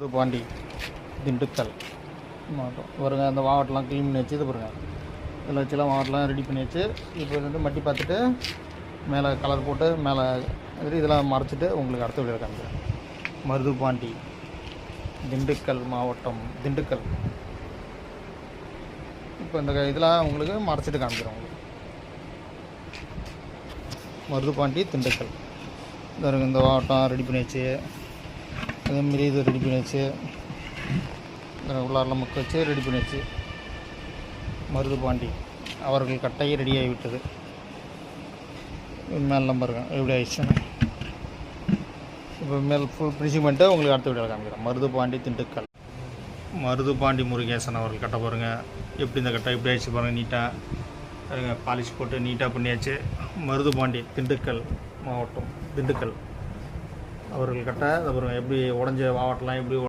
இது பாண்டி திண்டுக்கல். மாவட்டம் பாருங்க அந்த மாவட்டம்லாம் க்ளீன் பண்ணி வச்சு இது பாருங்க. இதில் வச்சுலாம் மாவட்டம்லாம் ரெடி பண்ணி வச்சு இப்போ வந்து மட்டி பார்த்துட்டு மேலே கலர் போட்டு மேலே இதெல்லாம் மறைச்சிட்டு உங்களுக்கு அடுத்த வீடியோ காமிக்கிறேன். மருதுபாண்டி திண்டுக்கல் மாவட்டம் திண்டுக்கல். இப்போ இந்த இதெல்லாம் உங்களுக்கு மறைச்சிட்டு காமிக்கிறோம் உங்களுக்கு. மருதுபாண்டி திண்டுக்கல். இந்த இந்த மாவட்டம் ரெடி பண்ணி வச்சு அதேமாரி இது ரெடி பண்ணியாச்சு. உள்ளாரில் முக்க வச்சு ரெடி பண்ணி வச்சு மருதுபாண்டி அவர்கள் கட்டை ரெடியாகி விட்டது மேலாம் பாருங்க எப்படி ஆயிடுச்சுன்னு இப்போ மேல் ஃபுல் ஃபினிஷிங் பண்ணிட்டு உங்களுக்கு அடுத்த வீடியோவில் காமிக்கிறேன். மருதுபாண்டி திண்டுக்கல். மருதுபாண்டி முருகேசன் அவர்கள் கட்ட பாருங்கள் எப்படி இந்த கட்டை எப்படி ஆயிடுச்சு பாருங்கள் நீட்டாக பாலிஷ் போட்டு நீட்டாக பண்ணியாச்சு. மருதுபாண்டி திண்டுக்கல் மாவட்டம் திண்டுக்கல். அவர்கள்கிட்ட அப்புறம் எப்படி உடஞ்ச மாவட்டம்லாம் எப்படி